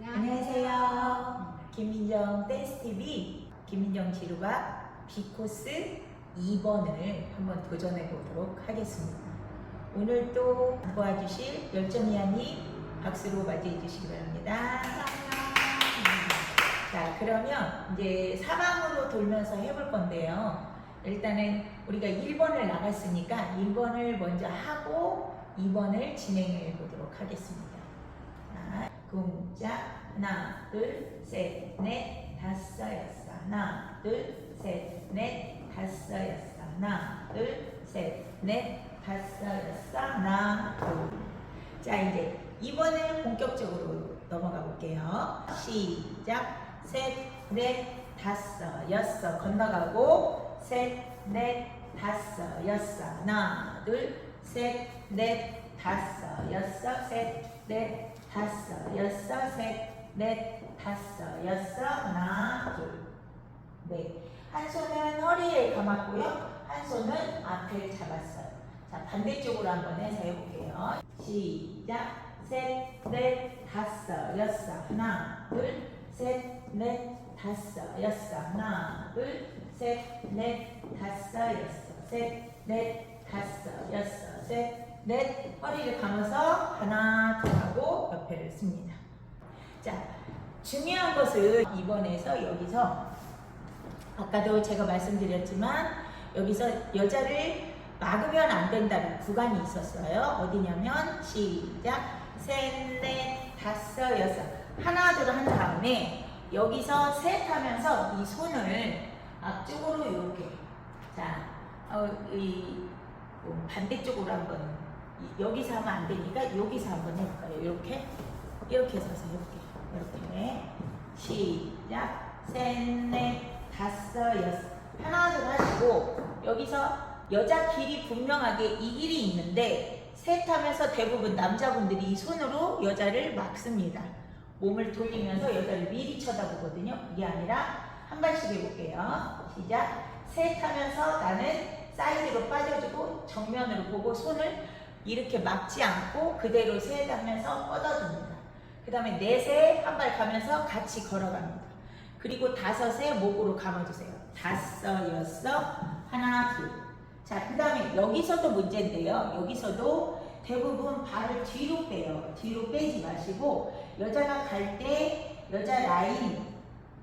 안녕하세요. 김민정 댄스TV 김민정 지루가 B코스 2번을 한번 도전해 보도록 하겠습니다. 오늘 또 도와주실 열정이하님 박수로 맞이해 주시기 바랍니다. 자, 그러면 이제 사방으로 돌면서 해볼 건데요. 일단은 우리가 1번을 나갔으니까 1번을 먼저 하고 2번을 진행해 보도록 하겠습니다. 자, 공자 하나, 둘, 셋, 넷, 다섯, 여섯. 하나, 둘, 셋, 넷, 다섯, 여섯. 하나, 둘, 셋, 넷, 다섯, 여섯. 하나, 둘. 자, 이제 2번을 본격적으로 넘어가 볼게요. 시작. 셋, 넷, 다섯, 여섯. 건너가고, 셋, 넷, 다섯, 여섯. 하나, 둘, 셋, 넷, 다섯, 여섯. 셋, 넷, 다섯, 여섯. 셋, 넷, 다섯, 여섯. 하나, 둘, 넷. 한 손은 허리에 감았고요. 한 손은 앞을 잡았어요. 자, 반대쪽으로 한번 해서 해볼게요. 시작. 셋, 넷, 다섯, 여섯. 하나, 둘, 셋, 넷, 다섯, 여섯. 하나, 둘, 셋, 넷, 다섯, 여섯. 셋, 넷, 다섯, 여섯. 셋, 넷. 허리를 감아서 하나, 둘 하고 씁니다. 자, 중요한 것은 이번에서 여기서 아까도 제가 말씀드렸지만 여기서 여자를 막으면 안 된다는 구간이 있었어요. 어디냐면 시작 셋, 넷, 다섯, 여섯 하나 둘 한 다음에 여기서 셋 하면서 이 손을 앞쪽으로 이렇게 자, 어, 이 어, 반대쪽으로 한번 이- 여기서 하면 안 되니까 여기서 한번 해볼까요? 이렇게 이렇게 서서 해볼게요. 이렇게 시작 셋, 넷, 다섯, 여섯 하나 둘 하시고 여기서 여자 길이 분명하게 이 길이 있는데 셋 하면서 대부분 남자분들이 이 손으로 여자를 막습니다. 몸을 돌리면서 여자를 미리 쳐다보거든요. 이게 아니라 한 발씩 해볼게요. 시작. 셋 하면서 나는 사이드로 빠져주고 정면으로 보고 손을 이렇게 막지 않고 그대로 셋 하면서 뻗어줍니다. 그 다음에 넷에 한 발 가면서 같이 걸어갑니다. 그리고 다섯에 목으로 감아주세요. 다섯, 여섯, 하나, 둘. 자, 그 다음에 여기서도 문제인데요. 여기서도 대부분 발을 뒤로 빼요. 뒤로 빼지 마시고 여자가 갈 때 여자 라인,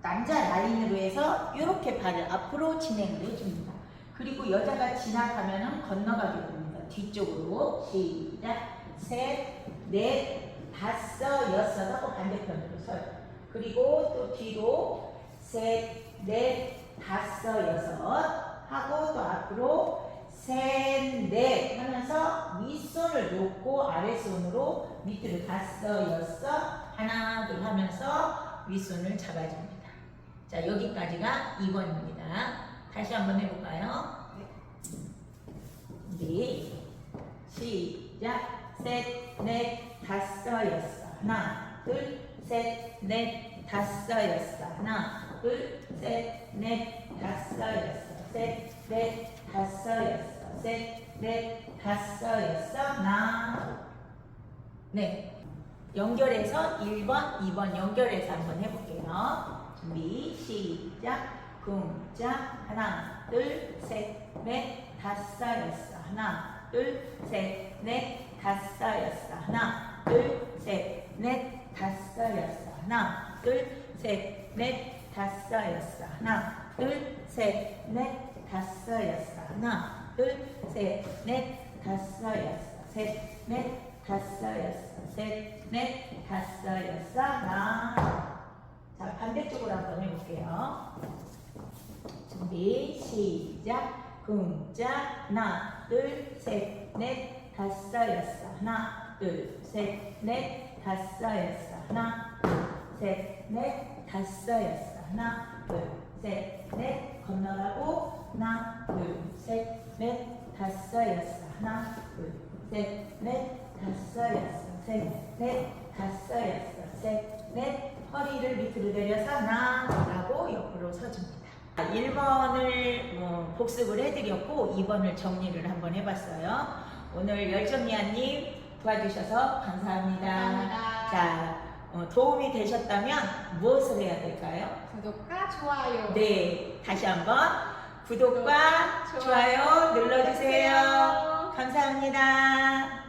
남자 라인으로 해서 이렇게 발을 앞으로 진행을 해줍니다. 그리고 여자가 지나가면은 건너가게 됩니다. 뒤쪽으로 시작 셋, 넷, 다섯, 여섯 하고 반대편으로 서요. 그리고 또 뒤로 셋, 넷, 다섯, 여섯 하고 또 앞으로 셋, 넷 하면서 윗손을 놓고 아래손으로 밑으로 다섯, 여섯 하나, 둘 하면서 윗손을 잡아줍니다. 자, 여기까지가 2번입니다. 다시 한번 해볼까요? 준비. 시작. 셋, 넷, 다섯, 여섯. 하나, 둘, 셋, 넷, 다섯, 여섯. 하나, 둘, 셋, 넷, 다섯, 여섯. 셋, 넷, 다섯, 여섯. 셋, 넷, 다섯, 여섯. 하나, 네. 연결해서 1번, 2번 연결해서 한번 해볼게요. 준비, 시작. 궁자 하나, 둘, 셋, 넷, 다섯, 여섯. 하나, 둘, 셋, 넷, 다섯, 여섯. 하나, 둘, 셋, 넷, 다섯, 여섯. 하나, 둘, 셋, 넷, 다섯, 여섯. 하나, 둘, 셋, 넷, 다섯, 여섯. 하나, 둘, 셋, 넷, 다섯, 여섯. 셋, 넷, 다섯, 여섯. 셋, 넷, 다섯, 여섯. 하나. 자, 반대쪽으로 한번 해볼게요. 준비 시작 궁자 하나 둘 셋 넷 다섯 여섯. 하나 둘 셋 넷 다섯 여섯. 하나 둘셋넷 다섯 여섯. 하나 둘셋넷. 건너가고 하나 둘셋넷 다섯 여섯. 하나 둘셋넷 다섯 여섯. 셋넷 다섯 여섯. 셋넷. 허리를 밑으로 내려서 하나 하고 옆으로 서줍니다. 1번을 뭐 복습을 해드렸고 2번을 정리를 한번 해봤어요. 오늘 열정리아님 도와주셔서 감사합니다. 감사합니다. 자, 어, 도움이 되셨다면 무엇을 해야 될까요? 구독과 좋아요. 네, 다시 한번 구독과 구독, 좋아요 좋아요. 눌러주세요. 감사합니다.